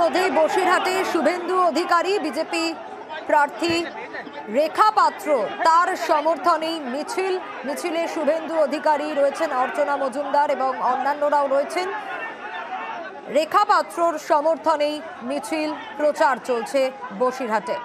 মধ্যেই বসিরহাটে শুভেন্দু অধিকারী, বিজেপি প্রার্থী রেখা পাত্র, তার সমর্থনেই মিছিল। মিছিলে শুভেন্দু অধিকারী রয়েছেন অর্চনা মজুমদার এবং অন্যান্যরাও রয়েছেন। রেখা পাত্রর সমর্থনেই মিছিল প্রচার চলছে বসিরহাটে।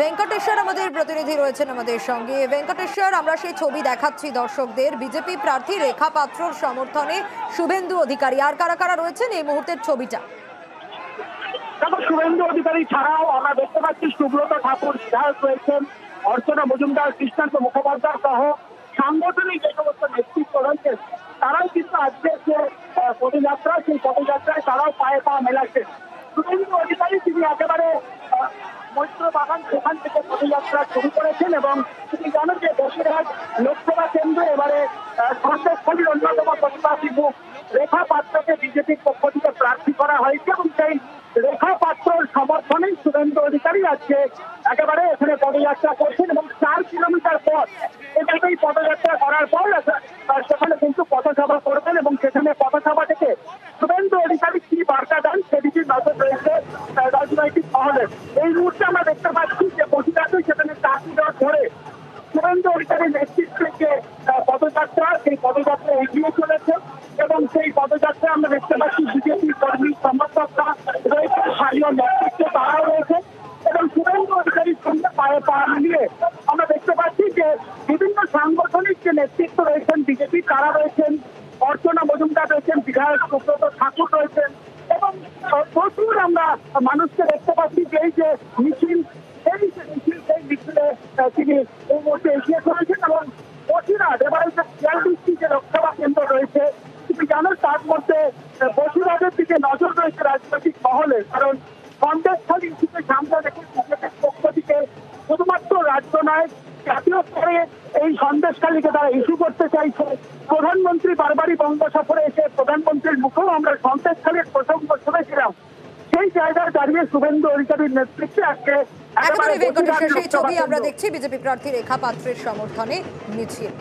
ভেঙ্কটেশ্বর আমাদের প্রতিনিধি রয়েছেন আমাদের সঙ্গে। ভেঙ্কটেশ্বর, আমরা সেই ছবি দেখাচ্ছি দর্শকদের। বিজেপি প্রার্থী রেখা পাত্রর সমর্থনে শুভেন্দু অধিকারী। আর কারা কারা রয়েছেন এই মুহূর্তের ছবিটা? শুভেন্দু অধিকারী ছাড়াও আমরা দেখতে পাচ্ছি সুব্রত ঠাকুর বিধায়ক রয়েছেন, অর্চনা মজুমদার, কৃষ্ণান্ত মুখোপাধ্যায় সহ সাংগঠনিক যে সমস্ত নেতৃত্ব রয়েছেন তারাই কিন্তু আজকে যে পদযাত্রা, সেই পদযাত্রায় তারাও পায়ে পা মেলাচ্ছেন। শুভেন্দু অধিকারী, তিনি একেবারে মৈত্র বাগান সেখান থেকে পদযাত্রা শুরু করেছেন এবং তিনি জানেন যে বসিরহাট লোকসভা কেন্দ্রে এবারে আহ, অন্যতম প্রতিবাদী মুখ রেখা পাত্রকে বিজেপির পক্ষ থেকে প্রার্থী করা হয়েছে এবং সেই রেখা পাত্রর সমর্থনে শুভেন্দু অধিকারী আজকে একেবারে এখানে পদযাত্রা করছেন এবং চার কিলোমিটার পর এখানেই পদযাত্রা করার পর সেখানে কিন্তু পথসভা করবেন এবং সেখানে পথসভা থেকে শুভেন্দু অধিকারী অধিকারীর নেতৃত্বে যে পদযাত্রা, সেই পদযাত্রা এগিয়ে চলেছে এবং সেই পদযাত্রা আমরা দেখতে পাচ্ছি বিজেপি কর্মী, সমর্থকরা রয়েছে, স্থানীয় নেতৃত্বে তারাও রয়েছে এবং শুভেন্দু অধিকারীর সঙ্গে পায়ে পা মিলিয়ে আমরা দেখতে পাচ্ছি যে বিভিন্ন সাংগঠনিক যে নেতৃত্ব রয়েছেন, বিজেপি তারা রয়েছেন, অর্চনা মজুমদার রয়েছেন, বিধায়ক সুব্রত ঠাকুর রয়েছেন এবং প্রচুর আমরা মানুষকে দেখতে পাচ্ছি যে এই যে মিছিল তিনি জাতীয় স্তরে এই সন্দেশখালীকে ইস্যু করতে চাইছে প্রধানমন্ত্রী বারবারই বঙ্গ এসে প্রধানমন্ত্রীর মুখেও আমরা সন্দেশখালীর প্রসঙ্গ শুনেছিলাম সেই জায়গায় দাঁড়িয়ে শুভেন্দু অধিকারীর নেতৃত্বে আজকে একেবারে শেষে সেই ছবি আমরা দেখছি। বিজেপি প্রার্থী রেখা পাত্রের সমর্থনে মিছিল।